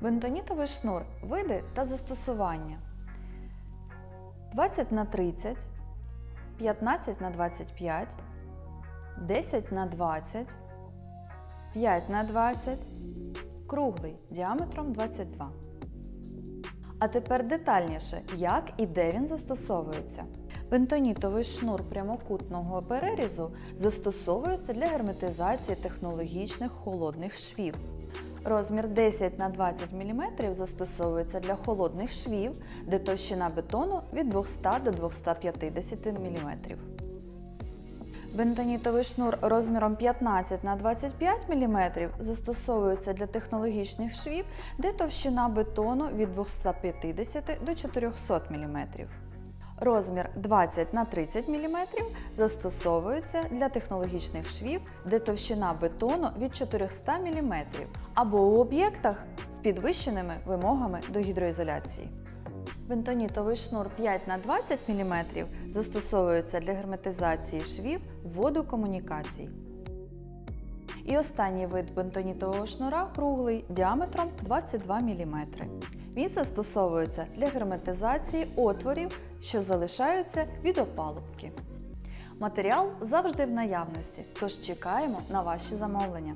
Бентонітовий шнур. Види та застосування. 20 на 30, 15 на 25, 10 на 20, 5 на 20, круглий діаметром 22. А тепер детальніше, як і де він застосовується. Бентонітовий шнур прямокутного перерізу застосовується для герметизації технологічних холодних швів. Розмір 10 на 20 мм застосовується для холодних швів, де товщина бетону від 200 до 250 мм. Бентонітовий шнур розміром 15 на 25 мм застосовується для технологічних швів, де товщина бетону від 250 до 400 мм. Розмір 20 на 30 мм застосовується для технологічних швів, де товщина бетону від 400 мм або у об'єктах з підвищеними вимогами до гідроізоляції. Бентонітовий шнур 5 на 20 мм застосовується для герметизації швів водокомунікацій. І останній вид бентонітового шнура круглий діаметром 22 мм. Він застосовується для герметизації отворів, що залишаються від опалубки. Матеріал завжди в наявності, тож чекаємо на ваші замовлення.